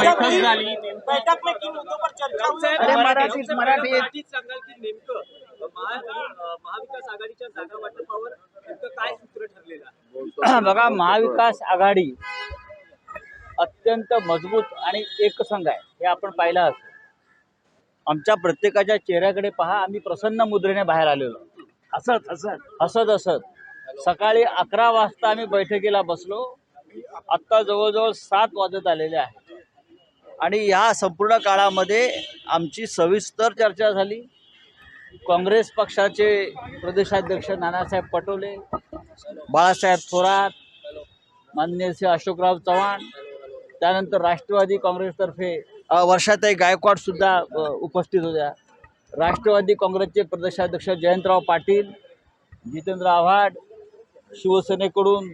बैठक हुई में किन मुद्दों पर चर्चा हुई अरे मराठीत मराठीत सांगाल की नेमकं महाविकास आघाडीच्या जागा वाटपावर नेमकं काय सूत्र ठरलेलं आहे? बघा महाविकास आघाडी अत्यंत मजबूत आणि एकसंघ आहे हे आपण पाहिलं असं आमच्या प्रत्येकाच्या चेहऱ्याकडे पहा आम्ही प्रसन्न मुद्रेने बाहेर आलेलो. हसत हसत. हसत हसत. सकाळी अकरा वाजता आम्ही बैठकीला बसलो. आत्ता जवळजवळ सात वाजत आलेले आहे. आणि या संपूर्ण काळामध्ये आमची सविस्तर चर्चा झाली. काँग्रेस पक्षाचे प्रदेशाध्यक्ष नानासाहेब पटोले बाळासाहेब थोरात मान्य श्री अशोकराव चव्हाण त्यानंतर राष्ट्रवादी काँग्रेसतर्फे वर्षाताई गायकवाडसुद्धा उपस्थित होत्या. राष्ट्रवादी काँग्रेसचे प्रदेशाध्यक्ष जयंतराव पाटील जितेंद्र आव्हाड शिवसेनेकडून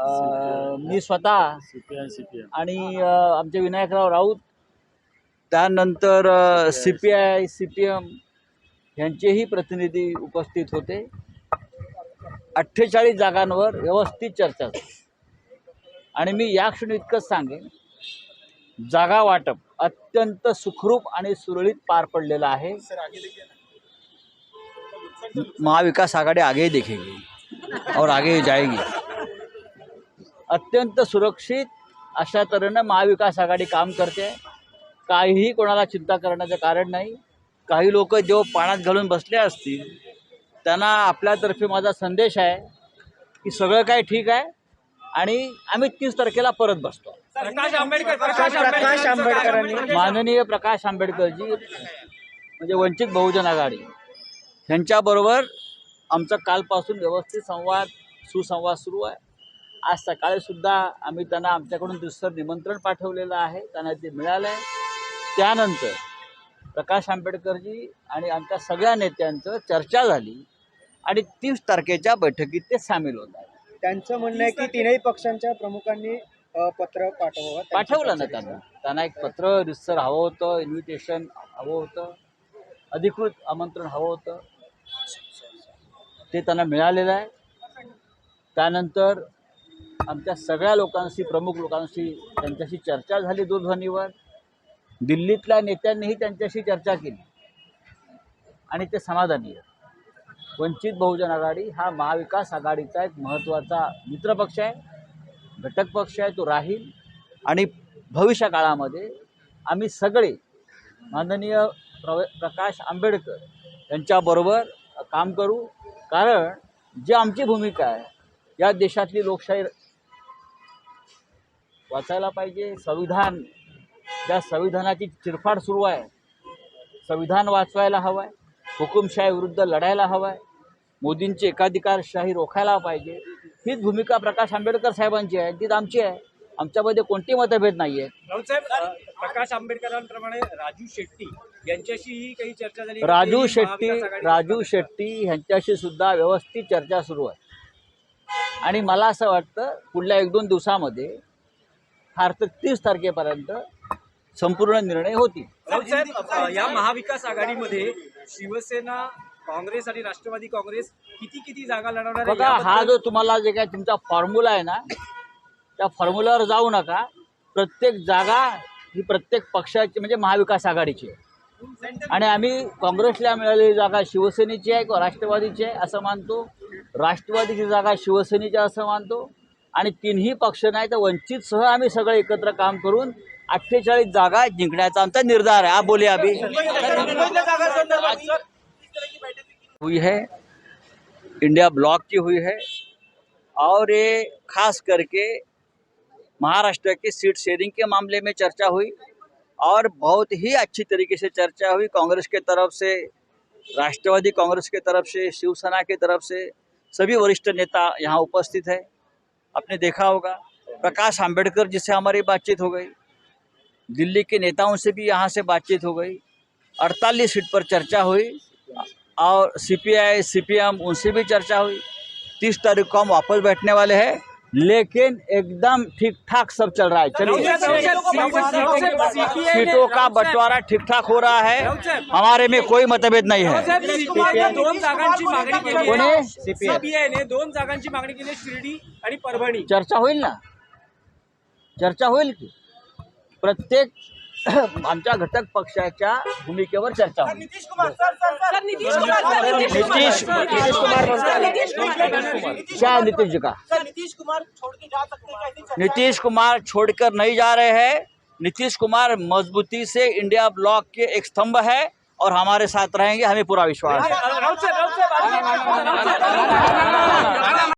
अ, मी स्वतः आणि अ, आमचे विनायकराव राऊत त्यानंतर C P I C P M यांचेही प्रतिनिधी उपस्थित होते. अठ्ठेचाळीस जागांवर व्यवस्थित चर्चा झाली. आणि मी या क्षणी इतकंच सांगेन जागा वाटप अत्यंत सुखरूप आणि सुरळीत पार पडलेलं आहे. महाविकास आघाडी आगे देखेगी और आगे जाएगी. अत्यंत सुरक्षित अशा तऱ्हेनं महाविकास आघाडी काम करते. काहीही कोणाला चिंता करण्याचं कारण नाही. काही लोक जेव्हा पाण्यात घालून बसले असतील त्यांना आपल्यातर्फे माझा संदेश आहे की सगळं काय ठीक आहे आणि आम्ही तीस तारखेला परत बसतो. प्रकाश आंबेडकर. प्रकाश आंबेडकरांनी. माननीय प्रकाश आंबेडकरजी म्हणजे वंचित बहुजन आघाडी ह्यांच्याबरोबर आमचा कालपासून व्यवस्थित संवाद सुसंवाद सुरू आहे. आज सकाळीसुद्धा आम्ही त्यांना आमच्याकडून दुसरं निमंत्रण पाठवलेलं आहे. त्यांना ते मिळालं आहे त्यानंतर प्रकाश आंबेडकरजी आणि आमच्या सगळ्या नेत्यांचं चर्चा झाली आणि तीस तारखेच्या बैठकीत ते सामील होत आहेत. त्यांचं म्हणणं आहे की तीनही पक्षांच्या प्रमुखांनी पत्र पाठवावं पाठवलं ना त्यांना. त्यांना एक पत्र रिसर हवं होतं इन्व्हिटेशन हवं होतं अधिकृत आमंत्रण हवं होतं. ते त्यांना मिळालेलं आहे. त्यानंतर आमच्या सगळ्या लोकांशी प्रमुख लोकांशी त्यांच्याशी चर्चा झाली दूरध्वनीवर. दिल्लीतल्या नेत्यांनीही त्यांच्याशी चर्चा केली. आणि ते समाधानी आहेत. वंचित बहुजन आघाडी हा महाविकास आघाडीचा एक महत्त्वाचा मित्रपक्ष आहे घटक पक्ष आहे तो राहील. आणि भविष्य काळामध्ये आम्ही सगळे माननीय प्र प्रकाश आंबेडकर यांच्याबरोबर काम करू. कारण जी आमची भूमिका आहे या देशातली लोकशाही वाचायला पाहिजे. संविधान त्या संविधानाची चिरफाड सुरू आहे संविधान वाचवायला हवं आहे हुकुमशाही विरुद्ध लढायला हवं आहे मोदींची एकाधिकारशाही रोखायला पाहिजे. हीच भूमिका प्रकाश आंबेडकर साहेबांची आहे. तीच आमची आहे. आमच्यामध्ये कोणते मतभेद नाही आहेत प्रकाश आंबेडकरांप्रमाणे राजू शेट्टी यांच्याशीही काही चर्चा झाली. राजू शेट्टी राजू. शेट्टी ह्यांच्याशी सुद्धा व्यवस्थित चर्चा सुरू आहे. आणि मला असं वाटतं पुढल्या एक दोन दिवसामध्ये तर तीस तारखेपर्यंत संपूर्ण निर्णय होतील. अ, या महाविकास आघाडीमध्ये शिवसेना काँग्रेस आणि राष्ट्रवादी काँग्रेस किती किती जागा लढवणार बघा हा जो तुम्हाला जे काय तुमचा फॉर्म्युला आहे ना त्या फॉर्म्युल्यावर जाऊ नका. प्रत्येक जागा ही प्रत्येक पक्षाची म्हणजे महाविकास आघाडीची आहे. आणि आम्ही काँग्रेसला मिळालेली जागा शिवसेनेची आहे किंवा राष्ट्रवादीची आहे असं मानतो. राष्ट्रवादीची जागा शिवसेनेची असं मानतो. आणि तिन्ही पक्ष नाही तर वंचितसह आम्ही सगळे एकत्र काम करून अठ्ठेचाळीस जागा जिंकण्याचा आमचा निर्धार आहे. आप बोले अभी हुई है. इंडिया ब्लॉक की हुई है. और ये खास करके महाराष्ट्र के सीट शेयरिंग के मामले में चर्चा हुई और बहुत ही अच्छी तरीके से चर्चा हुई कांग्रेस के तरफ से राष्ट्रवादी कांग्रेस के तरफ से शिवसेना के तरफ से। सभी वरिष्ठ नेता यहाँ उपस्थित है। आपने देखा होगा, प्रकाश आम्बेडकर जिससे हमारी बातचीत हो गई, दिल्ली के नेताओं से भी यहाँ से बातचीत हो गई, अड़तालीस सीट पर चर्चा हुई, और सीपीआई सीपीएम उनसे भी चर्चा हुई, तीस तारीख को हम वापस बैठने वाले हैं। लेकिन एकदम ठीक ठाक सब चल रहा है। चलिए। सीटों का बंटवारा ठीक ठाक हो रहा है। हमारे में कोई मतभेद नहीं है। CPI दोन जागांची मागणी केली कोणी? आहे ने दोन जागांची मागणी केली आहे शिर्डी आणि परभणी. चर्चा होईल ना? चर्चा होईल की? प्रत्येक आमच्या घटक पक्षाच्या भूमिकेवर चर्चा होईल. Nitish Kumar sir sir sir. Nitish Nitish Nitish Nitish Kumar sir Nitish क्या नीतीश जी का? नीतीश कुमार छोड़कर नहीं जा रहे हैं. नीतीश कुमार मजबूती से इंडिया ब्लॉक के एक स्तंभ है और हमारे साथ रहेंगे हमें पूरा विश्वास है।